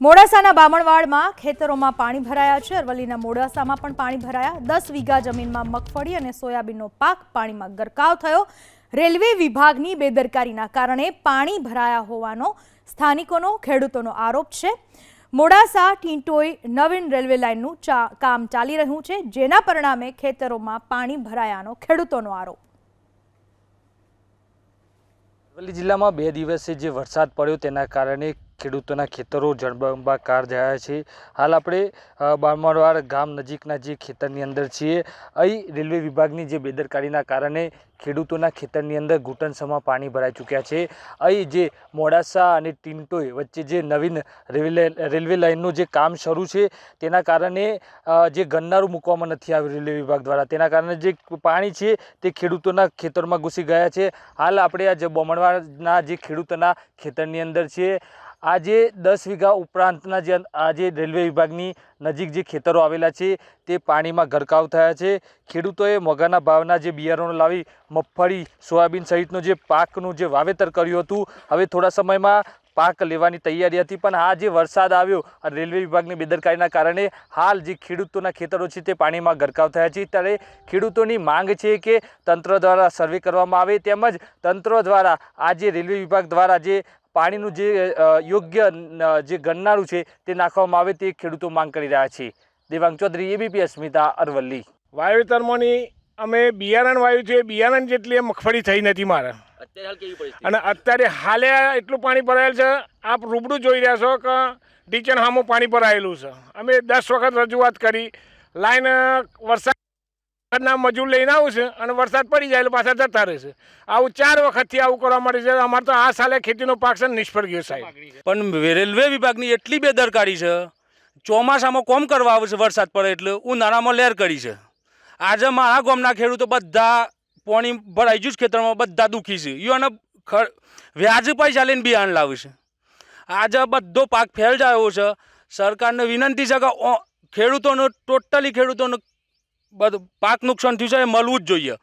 મોડાસાના બામણવાડમાં ખેતરોમાં પાણી ભરાયા છે. અરવલ્લીના મોડાસામાં પણ પાણી ભરાયા. દસ વીઘા જમીનમાં મગફળી અને સોયાબીનનો પાક પાણીમાં ગરકાવ થયો. રેલવે વિભાગની બેદરકારીના કારણે પાણી ભરાયા હોવાનો સ્થાનિકોનો, ખેડૂતોનો આરોપ છે. મોડાસા, ટીંટોઈ નવીન રેલવે લાઇનનું કામ ચાલી રહ્યું છે. જેના પરિણામે ખેતરોમાં પાણી ભરાયાનો ખેડૂતોનો આરોપ. અરવલ્લી જિલ્લામાં બે દિવસે જે વરસાદ પડ્યો તેના કારણે ખેડૂતોના ખેતરો જળબંબાકાર થયા છે. હાલ આપણે અ, બામણવાડ ગામ નજીકના જે ખેતરની અંદર છીએ અહીં રેલવે વિભાગની જે બેદરકારીના કારણે ખેડૂતોના ખેતરની અંદર ઘૂંટણસમાં પાણી ભરાઈ ચૂક્યા છે. અહીં જે મોડાસા અને ટિન્ટોય વચ્ચે જે નવીન રેલવે રેલવે લાઇનનું જે કામ શરૂ છે તેના કારણે જે ગન્નારું મૂકવામાં નથી આવ્યું રેલવે વિભાગ દ્વારા તેના કારણે જે પાણી છે તે ખેડૂતોના ખેતરમાં ઘૂસી ગયા છે. હાલ આપણે આ જે બમણવાડના જે ખેડૂતોના ખેતરની અંદર છે આ જે દસ વીઘા ઉપરાંતના જે આજે રેલવે વિભાગની નજીક જે ખેતરો આવેલા છે, તે પાણીમાં ગરકાવ થયા છે. ખેડૂતોએ મોંઘાના ભાવના જે બિયારણો લાવી, મગફળી, સોયાબીન સહિતનું જે પાકનું જે વાવેતર કર્યું હતું, હવે થોડા સમયમાં પાક લેવાની તૈયારી હતી. પણ આ જે વરસાદ આવ્યો અને રેલવે વિભાગની બેદરકારીના કારણે હાલ જે ખેડૂતોના ખેતરો છે, તે પાણીમાં ગરકાવ થયા છે. ત્યારે ખેડૂતોની માંગ છે કે તંત્ર દ્વારા સર્વે કરવામાં આવે. તેમજ તંત્ર દ્વારા, આ જે રેલવે વિભાગ દ્વારા જે પાણીનું જે યોગ્ય જે ગણનારું છે તે નાખવામાં આવે તે ખેડૂતો માંગ કરી રહ્યા છે. દેવાંગ ચૌધરી એબીપી અસ્મિતા અરવલ્લી. વાવેતરમાંની અમે બિયારણ વાવ્યું છે બિયારણ જેટલી મગફળી થઈ નથી મારે. અને અત્યારે હાલે એટલું પાણી ભરાયેલ છે આપ રૂબરૂ જોઈ રહ્યા છો કે ટીચર હામું પાણી ભરાયેલું છે. અમે દસ વખત રજૂઆત કરી લાઈન વરસાદના મજૂર લઈને આવું છે અને વરસાદ પડી જાય એટલે પાછા જતા રહેશે આવું ચાર વખતથી આવું કરવા માટે છે. અમારે તો આ સાલે ખેતીનો પાક છે નિષ્ફળ ગયો સાહેબ. પણ રેલવે વિભાગની એટલી બેદરકારી છે. ચોમાસામાં કોમ કરવા આવે છે વરસાદ પડે એટલે ઉનાળામાં લહેર કરી છે. આજે મારા ગામના ખેડૂતો બધા પોણી ભરાઈ ગયું ખેતરમાં, બધા દુઃખી છે. યોને વ્યાજ પૈસા લઈને બિયારણ લાવે છે. આજે બધો પાક ફેલ જાયો છે. સરકારને વિનંતી છે કે ખેડૂતોનો, ટોટલી ખેડૂતોનો બધું પાક નુકસાન થયું છે એ મળવું જ જોઈએ.